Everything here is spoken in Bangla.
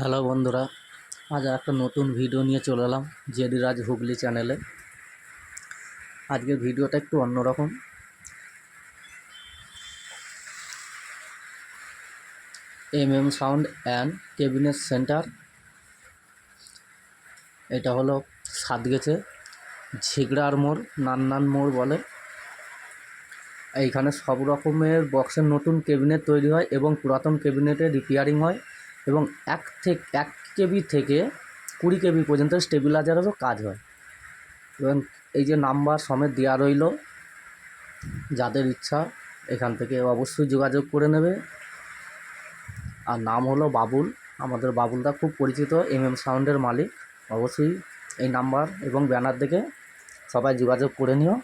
হ্যালো বন্ধুরা, আজ একটা নতুন ভিডিও নিয়ে চলে এলাম জেডি রাজ হুগলি চ্যানেলে আজকের ভিডিওটা একটু অন্যরকম। M M sound and cabinet centre এটা হলো সাতগেছে, ঝিগড়ার মোড়, নান্নান মোড় বলে। এইখানে সব রকমের বক্সের নতুন কেবিনেট তৈরি হয় এবং পুরাতন কেবিনেটের রিপেয়ারিং হয়। এবং এক থেকে এক কেবি থেকে কুড়ি কেবি পর্যন্ত স্টেবিলাইজারেরও কাজ হয়। এবং এই যে নাম্বার সমেত দেওয়া রইল, যাদের ইচ্ছা এখান থেকে অবশ্যই যোগাযোগ করে নেবে। আর নাম হলো বাবুল, আমাদের বাবুলদা খুব পরিচিত এম এম সাউন্ডের মালিক। অবশ্যই এই নাম্বার এবং ব্যানার দেখে সবাই যোগাযোগ করে নিও।